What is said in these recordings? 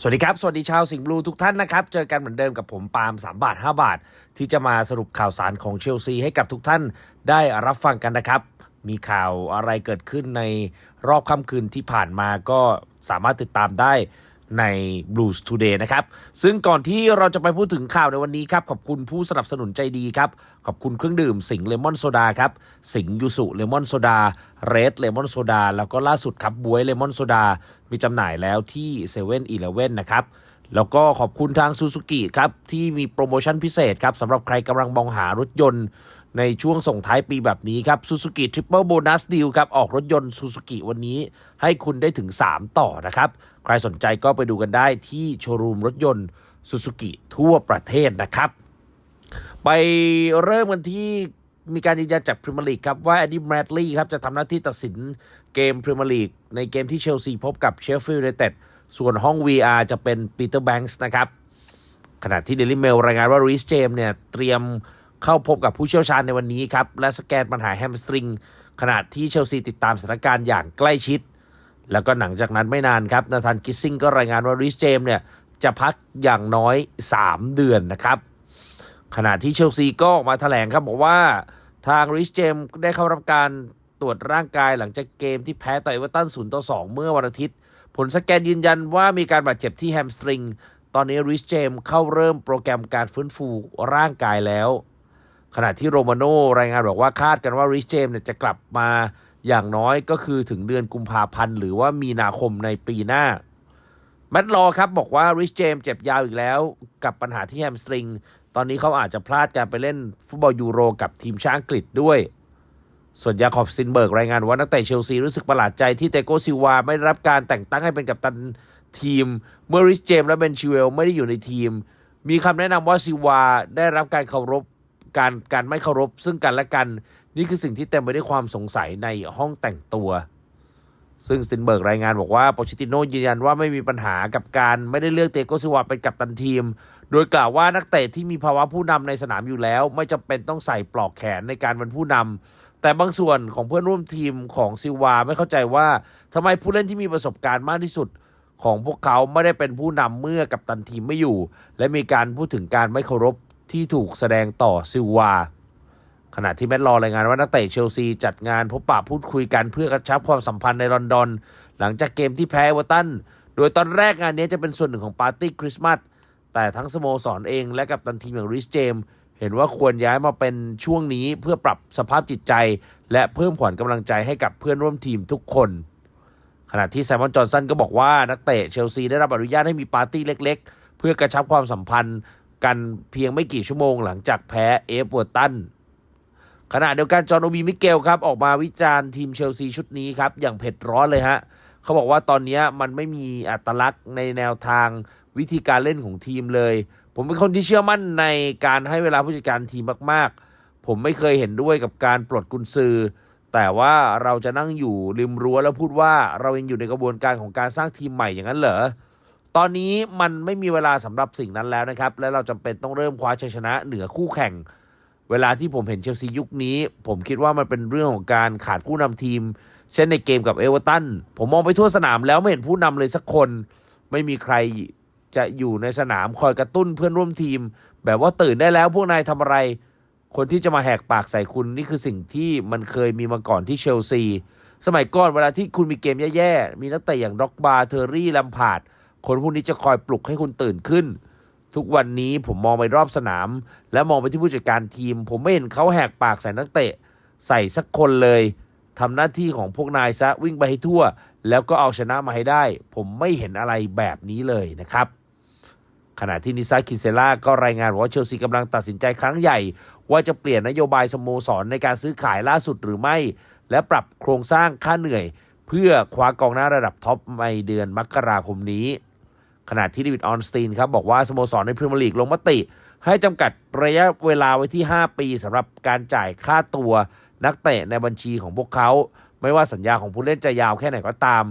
สวัสดีครับ สวัสดีชาวสิงห์บลูทุกท่านนะครับ เจอกันเหมือนเดิมกับผมปาล์ม3 บาท 5 บาท ที่จะมาสรุปข่าวสารของเชลซีให้กับทุกท่านได้รับฟังกันนะครับ มีข่าวอะไรเกิดขึ้นในรอบค่ำคืนที่ผ่านมาก็สามารถติดตามได้ ใน Blues Today นะครับ ซึ่งก่อนที่เราจะไปพูดถึงข่าวในวันนี้ครับ ขอบคุณผู้สนับสนุนใจดีครับ ขอบคุณเครื่องดื่มสิงเลมอนโซดาครับ สิงยูสุเลมอนโซดาเรดเลมอนโซดาแล้วก็ล่าสุดครับบวยเลมอนโซดา มีจำหน่ายแล้วที่7 e เ e ่ e อนะครับ แล้วก็ขอบคุณทางซูซูกิครับ ที่มีโปรโมชั่นพิเศษครับสำหรับใครกำลังมองหารถยนต์ ในช่วงส่งท้ายปีแบบนี้ครับ Suzuki Triple Bonus Deal ครับ ออกรถยนต์ Suzuki วันนี้ให้คุณได้ถึง 3 ต่อนะครับ ใครสนใจก็ไปดูกันได้ที่โชว์รูมรถยนต์ Suzuki ทั่วประเทศนะครับ ไปเริ่มกันที่มีการยืนยันจากพรีเมียร์ลีกครับ ว่าแอดดี้แมดลีย์ครับจะทำหน้าที่ตัดสินเกมพรีเมียร์ลีกในเกมที่เชลซีพบกับเชฟฟิลด์ยูไนเต็ดส่วนห้อง VR จะเป็นปีเตอร์แบงค์ส์นะครับ ขณะที่เดลิเมลรายงานว่ารีสเจมเนี่ยเตรียม เข้าพบกับผู้เชี่ยวชาญในวันนี้ครับ และสแกนปัญหาแฮมสตริงขณะที่เชลซีติดตามสถานการณ์อย่างใกล้ชิด แล้วก็หลังจากนั้นไม่นานครับนาธานกิสซิงก็รายงานว่ารีสเจมเนี่ยจะพักอย่างน้อย 3 เดือนนะครับ ขณะที่เชลซีก็ออกมาแถลงครับบอกว่าทางริชเจมได้เข้ารับการตรวจร่างกายหลังจากเกมที่แพ้ต่อเอเวอร์ตัน0ต่อ2เมื่อวันอาทิตย์ ผลสแกนยืนยันว่ามีการบาดเจ็บที่แฮมสตริง ตอนนี้ริชเจมเข้าเริ่มโปรแกรมการฟื้นฟูร่างกายแล้ว ขณะที่โรมาโน่รายงานบอกว่าคาดกันว่าริชเจมเนี่ยจะกลับมาอย่างน้อยก็คือถึงเดือนกุมภาพันธ์หรือว่ามีนาคมในปีหน้าแมตต์ลอครับบอกว่าริชเจมเจ็บยาวอีกแล้ว กับปัญหาที่แฮมสตริง ตอนนี้เขาอาจจะพลาดการไปเล่นฟุตบอลยูโรกับทีมชาติอังกฤษด้วย ส่วนยาคอบสตินเบิร์กรายงานว่านักเตะเชลซีรู้สึกประหลาดใจที่เตโกซิวาไม่ได้รับการแต่งตั้งให้เป็นกัปตันทีม เมื่อริชเจมและเบนชิเวลไม่ได้อยู่ในทีม มีคำแนะนำว่าซิวาได้รับการเคารพ การการไม่เคารพซึ่งกันและกัน นี่คือสิ่งที่เต็มไปด้วยความสงสัยในห้องแต่งตัว ซึ่งสตินเบิร์กรายงานบอกว่าโปชิติโนยืนยันว่าไม่มีปัญหากับการไม่ได้เลือกเตโกซิวาเป็นกัปตันทีม โดยกล่าวว่านักเตะที่มีภาวะผู้นำในสนามอยู่แล้ว ไม่จำเป็นต้องใส่ปลอกแขนในการเป็นผู้นำแต่บางส่วนของเพื่อนร่วมทีมของซิวาไม่เข้าใจว่าทำไมผู้เล่นที่มีประสบการณ์มากที่สุด ของพวกเขาไม่ได้เป็นผู้นำเมื่อกัปตันทีมไม่อยู่ และมีการพูดถึงการไม่เคารพ ที่ถูกแสดงต่อซิลวา ขณะที่แมตต์ลอรายงานว่านักเตะเชลซีจัดงานพบปะพูดคุยกันเพื่อกระชับความสัมพันธ์ในลอนดอน หลังจากเกมที่แพ้เวอร์ตัน โดยตอนแรกงานนี้จะเป็นส่วนหนึ่งของปาร์ตี้คริสต์มาส แต่ทั้งสโมสรเองและกับตันทีมอย่างริสเจมเห็นว่าควรย้ายมาเป็นช่วงนี้เพื่อปรับสภาพจิตใจ และเพิ่มขวัญกำลังใจให้กับเพื่อนร่วมทีมทุกคน ขณะที่ไซมอนจอห์นสันก็บอกว่านักเตะเชลซีได้รับอนุญาตให้มีปาร์ตี้เล็ก ๆ เพื่อกระชับความสัมพันธ์ กันเพียงไม่กี่ชั่วโมงหลังจากแพ้เอฟเวอร์ตันขณะเดียวกันจอห์นโอบีมิเกลครับออกมาวิจารณ์ทีมเชลซีชุดนี้ครับ อย่างเผ็ดร้อนเลยฮะเขาบอกว่าตอนนี้มันไม่มีอัตลักษณ์ในแนวทางวิธีการเล่นของทีมเลย ผมเป็นคนที่เชื่อมั่นในการให้เวลาผู้จัดการทีมมาก ๆ ผมไม่เคยเห็นด้วยกับการปลดกุญซือ แต่ว่าเราจะนั่งอยู่ริมรั้วแล้วพูดว่าเรายังอยู่ในกระบวนการของการสร้างทีมใหม่อย่างนั้นเหรอ ตอนนี้มันไม่มีเวลาสำหรับสิ่งนั้นแล้วนะครับ และเราจำเป็นต้องเริ่มคว้าชัยชนะเหนือคู่แข่ง เวลาที่ผมเห็นเชลซียุคนี้ ผมคิดว่ามันเป็นเรื่องของการขาดผู้นำทีม เช่นในเกมกับเอเวอร์ตันผมมองไปทั่วสนามแล้วไม่เห็นผู้นำเลยสักคน ไม่มีใครจะอยู่ในสนามคอยกระตุ้นเพื่อนร่วมทีม แบบว่าตื่นได้แล้วพวกนายทำอะไร คนที่จะมาแหกปากใส่คุณนี่คือสิ่งที่มันเคยมีมาก่อนที่เชลซีสมัยก่อนเวลาที่คุณมีเกมแย่ๆมีนักเตะอย่างด็อกบาเทอร์รี่ลัมพาร์ด คนพวกนี้จะคอยปลุกให้คุณตื่นขึ้น ทุกวันนี้ผมมองไปรอบสนาม และมองไปที่ผู้จัดการทีม ผมไม่เห็นเขาแหกปากใส่นักเตะ ใส่สักคนเลยทำหน้าที่ของพวกนายซะวิ่งไปให้ทั่ว แล้วก็เอาชนะมาให้ได้ ผมไม่เห็นอะไรแบบนี้เลยนะครับ ขณะที่นิซาคิเซล่าก็รายงานว่าเชลซีกำลังตัดสินใจครั้งใหญ่ ว่าจะเปลี่ยนนโยบายสโมสรในการซื้อขายล่าสุดหรือไม่ และปรับโครงสร้างค่าเหนื่อย เพื่อคว้ากองหน้าระดับท็อปในเดือนมกราคมนี้ ขณะที่เดวิดออนสตีนครับบอกว่าสโมสรในพรีเมียร์ลีกลงมติ ให้จำกัดระยะเวลาไว้ที่ 5 ปีสำหรับการจ่ายค่าตัวนักเตะในบัญชีของพวกเขา ไม่ว่าสัญญาของผู้เล่นจะยาวแค่ไหนก็ตาม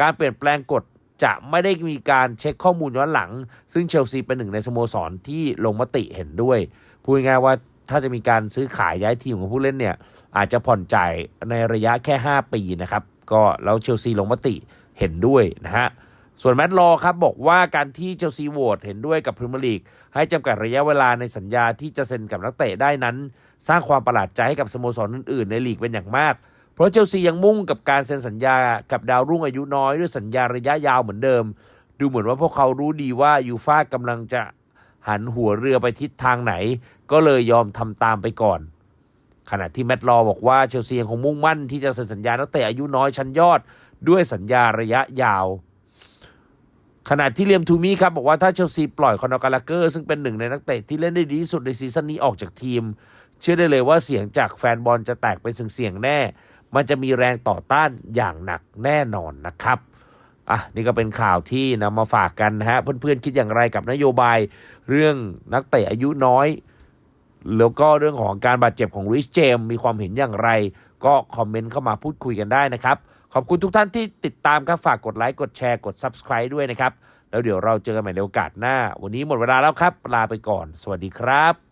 การเปลี่ยนแปลงกฎจะไม่ได้มีการเช็คข้อมูลย้อนหลัง ซึ่งเชลซีเป็นหนึ่งในสโมสรที่ลงมติเห็นด้วย พูดง่ายว่าถ้าจะมีการซื้อขายย้ายทีมของผู้เล่นเนี่ย อาจจะผ่อนจ่ายในระยะแค่ 5 ปีนะครับ ก็แล้วเชลซีลงมติเห็นด้วยนะฮะ ส่วนแมตต์ลอครับบอกว่าการที่เชลซีโหวตเห็นด้วยกับพรีเมียร์ลีกให้จำกัดระยะเวลาในสัญญาที่จะเซ็นกับนักเตะได้นั้น สร้างความประหลาดใจให้กับสโมสรอื่นๆ ในลีกเป็นอย่างมาก เพราะเชลซียังมุ่งกับการเซ็นสัญญากับดาวรุ่งอายุน้อยด้วยสัญญาระยะยาวเหมือนเดิม ดูเหมือนว่าพวกเขารู้ดีว่ายูฟ่ากำลังจะหันหัวเรือไปทิศทางไหน ก็เลยยอมทำตามไปก่อน ขณะที่แมตต์ลอบอกว่าเชลซียังคงมุ่งมั่นที่จะเซ็นสัญญานักเตะอายุน้อยชั้นยอด ด้วยสัญญาระยะยาว ขณะที่เลียมทูมี่ครับบอกว่าถ้าเชลซีปล่อยคอนอกาลาเกอร์ซึ่งเป็นหนึ่งในนักเตะที่เล่นได้ดีที่สุดในซีซั่นนี้ออกจากทีม เชื่อได้เลยว่าเสียงจากแฟนบอลจะแตกเป็นเสียงๆแน่ มันจะมีแรงต่อต้านอย่างหนักแน่นอนนะครับอะนี่ก็เป็นข่าวที่นำมาฝากกันนะฮะเพื่อนๆคิดอย่างไรกับนโยบายเรื่องนักเตะอายุน้อย แล้วก็เรื่องของการบาดเจ็บของริชเจมมีความเห็นอย่างไร ก็คอมเมนต์เข้ามาพูดคุยกันได้นะครับ ขอบคุณทุกท่านที่ติดตามครับ ฝากกดไลค์ กดแชร์ กด Subscribe ด้วยนะครับ แล้วเดี๋ยวเราเจอกันใหม่ในโอกาสหน้า วันนี้หมดเวลาแล้วครับ ลาไปก่อน สวัสดีครับ